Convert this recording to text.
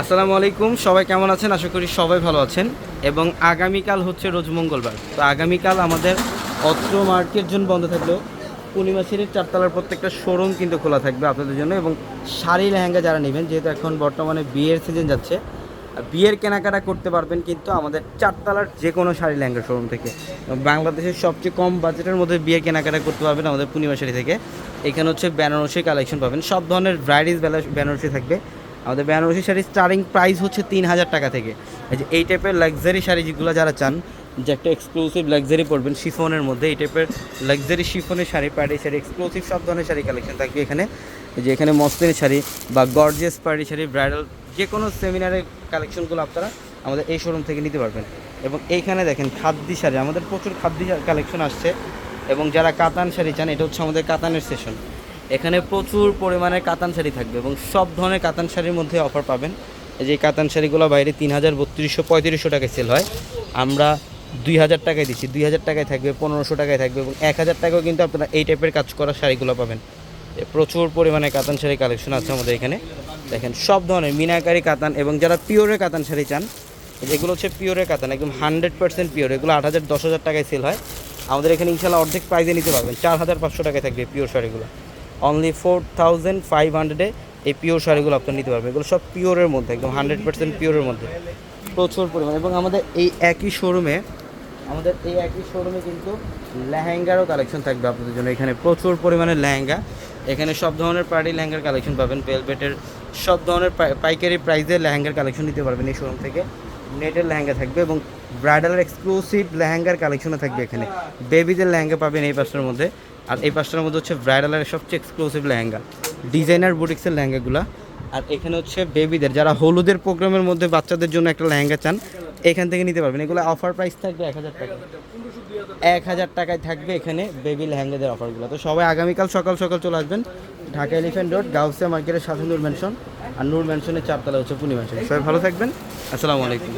আসসালামু আলাইকুম সবাই কেমন আছেন? আশা করি সবাই ভালো আছেন। এবং আগামীকাল হচ্ছে রোজ মঙ্গলবার। তো আগামীকাল আমাদের অত্র মার্কেট জন্য বন্ধ থাকলেও পূর্ণিমা সিঁড়ির চারতলার প্রত্যেকটা শোরুম কিন্তু খোলা থাকবে আপনাদের জন্য। এবং শাড়ি লেহেঙ্গা যারা নেবেন, যেহেতু এখন বর্তমানে বিয়ের সিজন যাচ্ছে বিয়ের কেনাকাটা করতে পারবেন কিন্তু আমাদের চারতলার যে কোনো শাড়ি লেহেঙ্গা শোরুম থেকে। বাংলাদেশের সবচেয়ে কম বাজেটের মধ্যে বিয়ের কেনাকাটা করতে পারবেন আমাদের পূর্ণিমা শাড়ি থেকে। এখানে হচ্ছে বেনারসি কালেকশন পাবেন। সব ধরনের ভ্যারাইটিস বেনারসি থাকবে। আমাদের বেনারসি শাড়ির স্টার্টিং প্রাইস হচ্ছে তিন হাজার টাকা থেকে। এই যে এই টাইপের লাক্সারি শাড়ি যেগুলো যারা চান, যে একটা এক্সক্লুসিভ লাক্সারি পরবেন শিফনের মধ্যে, এই টাইপের লাক্সারি শিফনের শাড়ি প্যাডি শাড়ি এক্সক্লুসিভ সব ধরনের শাড়ি কালেকশন থাকবে এখানে। যে এখানে মসলিনের শাড়ি বা গর্জিয়াস প্যাডি শাড়ি ব্রাইডাল যে কোনো সেমিনারের কালেকশনগুলো আপনারা আমাদের এই শোরুম থেকে নিতে পারবেন। এবং এইখানে দেখেন খাদ্যি শাড়ি, আমাদের প্রচুর খাদ্যি কালেকশন আসছে। এবং যারা কাতান শাড়ি চান, এটা হচ্ছে আমাদের কাতানের সেশন এখানে প্রচুর পরিমাণে কাতান শাড়ি থাকবে এবং সব ধরনের কাতান শাড়ির মধ্যে অফার পাবেন। এই যে কাতান শাড়িগুলো বাইরে তিন হাজার, বত্রিশশো, পঁয়ত্রিশশো টাকায় সেল হয়। আমরা দুই হাজার টাকায় দিচ্ছি। দুই হাজার টাকায় থাকবে, পনেরোশো টাকায় থাকবে এবং এক হাজার টাকাও কিন্তু আপনারা এই টাইপের কাজ করা শাড়িগুলো পাবেন। প্রচুর পরিমাণে কাতান শাড়ি কালেকশন আছে আমাদের এখানে। দেখেন, সব ধরনের মিনাকারি কাতান এবং যারা পিওরের কাতান শাড়ি চান এগুলো হচ্ছে পিওরের কাতান, একদম হান্ড্রেড পার্সেন্ট পিওর এগুলো আট হাজার, দশ হাজার টাকায় সেল হয়। আমাদের এখানে ইনশাল্লাহ অর্ধেক প্রাইজে নিতে পারবেন। চার হাজার পাঁচশো টাকায় থাকবে পিওর শাড়িগুলো। অনলি ফোর থাউজেন্ড ফাইভ হান্ড্রেডে এই পিওর শাড়িগুলো আপনি নিতে পারবেন। এগুলো সব পিওরের মধ্যে, একদম হান্ড্রেড পার্সেন্ট পিওরের মধ্যে। প্রচুর পরিমাণ। এবং আমাদের এই একই শোরুমে আমাদের এই একই শোরুমে কিন্তু লেহেঙ্গারও কালেকশন থাকবে আপনাদের জন্য। এখানে প্রচুর পরিমাণে লেহেঙ্গা। এখানে সব ধরনের পার্টি লেহেঙ্গার কালেকশন পাবেন ভেলভেটের সব ধরনের পাইকারি প্রাইসে লেহেঙ্গার কালেকশন নিতে পারবেন এই শোরুম থেকে। নেটের লেহেঙ্গা থাকবে এবং ব্রাইডালের এক্সক্লুসিভ লেহেঙ্গার কালেকশনও থাকবে এখানে। বেবিদের লেহেঙ্গা পাবেন এই পাঁচটার মধ্যে। আর এই পাঁচটার মধ্যে হচ্ছে ব্রাইডালের সবচেয়ে এক্সক্লুসিভ লেহেঙ্গা। ডিজাইনার বুটিক্সের লেহেঙ্গাগুলো। আর এখানে হচ্ছে বেবিদের যারা হলুদের প্রোগ্রামের মধ্যে বাচ্চাদের জন্য একটা লেহেঙ্গা চান, এখান থেকে নিতে পারবেন। এগুলো অফার প্রাইস থাকবে এক হাজার টাকা। এক হাজার টাকায় থাকবে এখানে বেবি লেহেঙ্গাদের অফারগুলো তো সবাই আগামীকাল সকাল সকাল চলে আসবেন। ঢাকা এলিফ্যান্ট রোড গাউসিয়া মার্কেটের সাথে নূর ম্যানশন আর নূর ম্যানশনের চারতলা হচ্ছে পূর্ণিমা সবাই ভালো থাকবেন। আসসালামু আলাইকুম।